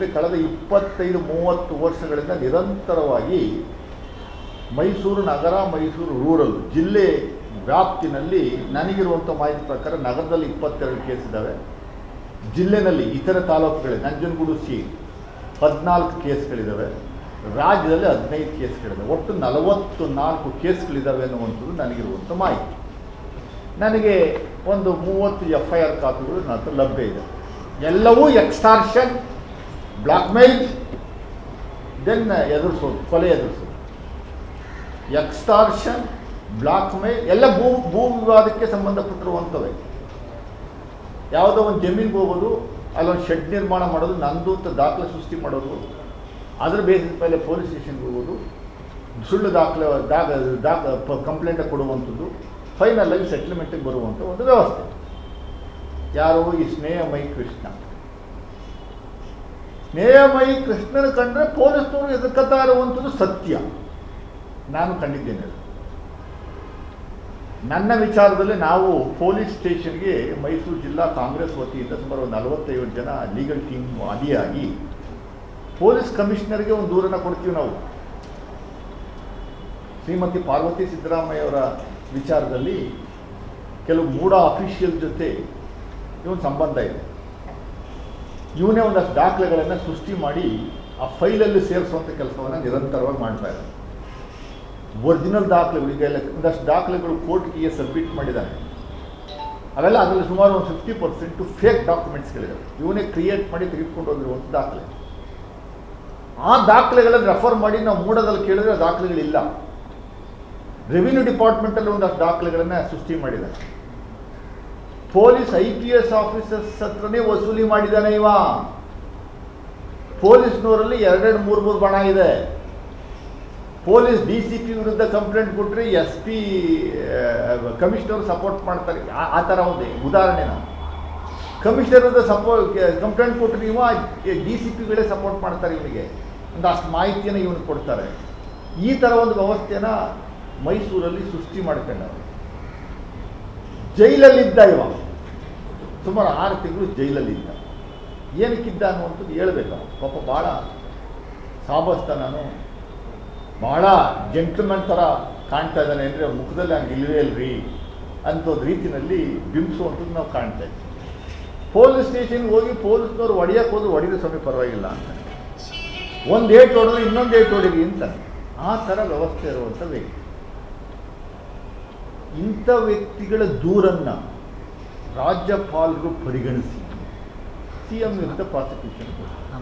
ಅಂದರೆ ಕಳೆದ ಇಪ್ಪತ್ತೈದು, ಮೂವತ್ತು ವರ್ಷಗಳಿಂದ ನಿರಂತರವಾಗಿ ಮೈಸೂರು ನಗರ, ಮೈಸೂರು ರೂರಲ್ ಜಿಲ್ಲೆ ವ್ಯಾಪ್ತಿನಲ್ಲಿ ನನಗಿರುವಂಥ ಮಾಹಿತಿ ಪ್ರಕಾರ ನಗರದಲ್ಲಿ ಇಪ್ಪತ್ತೆರಡು ಕೇಸ್ ಇದ್ದಾವೆ. ಜಿಲ್ಲೆನಲ್ಲಿ ಇತರ ತಾಲೂಕುಗಳಲ್ಲಿ ನಂಜನಗೂಡು ಸಿ ಹದಿನಾಲ್ಕು ಕೇಸ್ಗಳಿದ್ದಾವೆ. ರಾಜ್ಯದಲ್ಲಿ ಹದಿನೈದು ಕೇಸ್ಗಳಿದೆ ಒಟ್ಟು ನಲವತ್ತು ನಾಲ್ಕು ಕೇಸ್ಗಳಿದ್ದಾವೆ ಅನ್ನುವಂಥದ್ದು ನನಗಿರುವಂಥ ಮಾಹಿತಿ. ನನಗೆ ಒಂದು ಮೂವತ್ತು ಎಫ್ ಐ ಆರ್ ಕಾಪಿಗಳು ನನ್ನ ಹತ್ರ ಲಭ್ಯ ಇದೆ. ಎಲ್ಲವೂ ಎಕ್ಸ್ಟಾರ್ಷನ್ ಬ್ಲಾಕ್ಮೇಲ್ ದೆನ್ ಎದುರಿಸೋದು ಕೊಲೆ ಎದುರಿಸೋದು ಎಕ್ಸ್ಟಾರ್ಷನ್ ಬ್ಲಾಕ್ಮೇಲ್ ಎಲ್ಲ ಭೂ ಭೂ ವಿವಾದಕ್ಕೆ ಸಂಬಂಧಪಟ್ಟಿರುವಂಥವೇ. ಯಾವುದೋ ಒಂದು ಜಮೀನಿಗೆ ಹೋಗೋದು, ಅಲ್ಲೊಂದು ಶೆಡ್ ನಿರ್ಮಾಣ ಮಾಡೋದು, ನಂದು ಅಂತ ದಾಖಲೆ ಸೃಷ್ಟಿ ಮಾಡೋದು, ಅದರ ಬೇಸಿಸ್ ಮೇಲೆ ಪೊಲೀಸ್ ಸ್ಟೇಷನ್ಗೆ ಹೋಗೋದು, ಸುಳ್ಳು ದಾಖಲೆ, ದಾಖ ದಾಖ ಕಂಪ್ಲೇಂಟ್ ಕೊಡುವಂಥದ್ದು ಫೈನಲ್ ಆಗಿ ಸೆಟ್ಲ್ಮೆಂಟಿಗೆ ಬರುವಂಥ ಒಂದು ವ್ಯವಸ್ಥೆ. ಯಾರು ಈ ಸ್ನೇಹ ಮೈ ಕೃಷ್ಣ. ಸ್ನೇಹಮಯಿ ಕೃಷ್ಣನ ಕಂಡ್ರೆ ಪೊಲೀಸ್ನವರು ಎದುರ್ಕತಾ ಇರುವಂಥದ್ದು ಸತ್ಯ. ನಾನು ಕಂಡಿದ್ದೇನೆ. ನನ್ನ ವಿಚಾರದಲ್ಲಿ ನಾವು ಪೊಲೀಸ್ ಸ್ಟೇಷನ್ಗೆ ಮೈಸೂರು ಜಿಲ್ಲಾ ಕಾಂಗ್ರೆಸ್ ವತಿಯಿಂದ ಸುಮಾರು ಒಂದು ನಲವತ್ತೈವತ್ತು ಜನ ಲೀಗಲ್ ಟೀಮ್ ಅಡಿಯಾಗಿ ಪೊಲೀಸ್ ಕಮಿಷನರ್ಗೆ ಒಂದು ದೂರನ್ನು ಕೊಡ್ತೀವಿ ನಾವು. ಶ್ರೀಮತಿ ಪಾರ್ವತಿ ಸಿದ್ದರಾಮಯ್ಯವರ ವಿಚಾರದಲ್ಲಿ ಕೆಲವು ಮೂಢ ಅಫಿಷಿಯಲ್ ಜೊತೆ ಇವನು ಸಂಬಂಧ ಇದೆ. ಇವನೇ ಒಂದಷ್ಟು ದಾಖಲೆಗಳನ್ನು ಸೃಷ್ಟಿ ಮಾಡಿ ಆ ಫೈಲಲ್ಲಿ ಸೇರಿಸುವಂಥ ಕೆಲಸವನ್ನು ನಿರಂತರವಾಗಿ ಮಾಡ್ತಾ ಇದ್ದಾರೆ ಒರಿಜಿನಲ್ ದಾಖಲೆಗಳು, ಈಗ ಎಲ್ಲ ಒಂದಷ್ಟು ದಾಖಲೆಗಳು ಕೋರ್ಟ್ಗೆ ಸಬ್ಮಿಟ್ ಮಾಡಿದ್ದಾನೆ ಅವೆಲ್ಲ ಅದರಲ್ಲಿ ಸುಮಾರು ಒಂದು ಫಿಫ್ಟಿ ಪರ್ಸೆಂಟು ಫೇಕ್ ಡಾಕ್ಯುಮೆಂಟ್ಸ್ಗಳಿದ್ದಾವೆ ಇವನೇ ಕ್ರಿಯೇಟ್ ಮಾಡಿ ತೆಗೆದುಕೊಂಡು ಒಂದು ದಾಖಲೆ. ಆ ದಾಖಲೆಗಳನ್ನು ರೆಫರ್ ಮಾಡಿ ನಾವು ಮೂಡದಲ್ಲಿ ಕೇಳಿದ್ರೆ ದಾಖಲೆಗಳಿಲ್ಲ. ರೆವಿನ್ಯೂ ಡಿಪಾರ್ಟ್ಮೆಂಟಲ್ಲಿ ಒಂದಷ್ಟು ದಾಖಲೆಗಳನ್ನು ಸೃಷ್ಟಿ ಮಾಡಿದ್ದಾರೆ police I P S officers ಹತ್ರನೇ ವಸೂಲಿ ಮಾಡಿದ್ದಾನೆ ಇವ. ಪೊಲೀಸ್ನವರಲ್ಲಿ ಎರಡೆರಡು, ಮೂರು ಮೂರು ಬಣ ಇದೆ. ಪೊಲೀಸ್ ಡಿ ಸಿ ಪಿ ವಿರುದ್ಧ ಕಂಪ್ಲೇಂಟ್ ಕೊಟ್ಟರೆ ಎಸ್ ಪಿ ಕಮಿಷನರ್ ಸಪೋರ್ಟ್ ಮಾಡ್ತಾರೆ. ಆ- ಥರ ಒಂದು ಉದಾಹರಣೆನ ಕಮಿಷನರ್ ವಿರುದ್ಧ ಸಪೋರ್ಟ್ ಕಂಪ್ಲೇಂಟ್ ಕೊಟ್ಟರೆ ಇವ ಡಿ ಸಿ ಪಿಗಳೇ ಸಪೋರ್ಟ್ ಮಾಡ್ತಾರೆ ಇವನಿಗೆ. ಅಷ್ಟು ಮಾಹಿತಿಯನ್ನು ಇವನು ಕೊಡ್ತಾರೆ. ಈ ಥರ ಒಂದು ವ್ಯವಸ್ಥೆನ ಮೈಸೂರಲ್ಲಿ ಸೃಷ್ಟಿ ಮಾಡ್ಕೊಂಡವ್ರು. ಜೈಲಲ್ಲಿದ್ದ ಇವ. ಸುಮಾರು ಆರು ತಿಂಗಳು ಜೈಲಲ್ಲಿದ್ದ ಏನಕ್ಕಿದ್ದ ಅನ್ನುವಂಥದ್ದು ಹೇಳಬೇಕು. ಪಾಪ ಭಾಳ ಸಾಬಸ್ತ ನಾನು. ಭಾಳ ಜೆಂಟ್ಲ್ಮನ್ ಥರ ಕಾಣ್ತಾ ಇದ್ದಾನೆ ಅಂದರೆ ಮುಖದಲ್ಲಿ ಹಂಗೆ ಇಲ್ವೇ ಇಲ್ರಿ ಅಂಥದ್ದು ರೀತಿಯಲ್ಲಿ ಬಿಂಬಿಸುವಂಥದ್ದು ನಾವು ಕಾಣ್ತಾ ಇದ್ವಿ. ಪೊಲೀಸ್ ಸ್ಟೇಷನ್ಗೆ ಹೋಗಿ ಪೊಲೀಸ್ನವ್ರು ಹೊಡಿಯೋಕೆ ಹೋದ್ರು ಹೊಡಿದ್ರೆ ಸಮಯ ಪರವಾಗಿಲ್ಲ ಅಂತ. ಒಂದು ಏಟ್ ಹೊಡೆದ್ರೆ ಇನ್ನೊಂದು ಏಟ್ ಹೊಡಿರಿ ಅಂತ. ಆ ಥರ ವ್ಯವಸ್ಥೆ ಇರುವಂಥ ವ್ಯಕ್ತಿ. ಇಂಥ ವ್ಯಕ್ತಿಗಳ ದೂರನ್ನು ರಾಜ್ಯಪಾಲರು ಪರಿಗಣಿಸಿ ಸಿ ಎಂ ವಿರುದ್ಧ ಪ್ರಾಸಿಕ್ಯೂಷನ್ ಕೊಡ್ತಾರೆ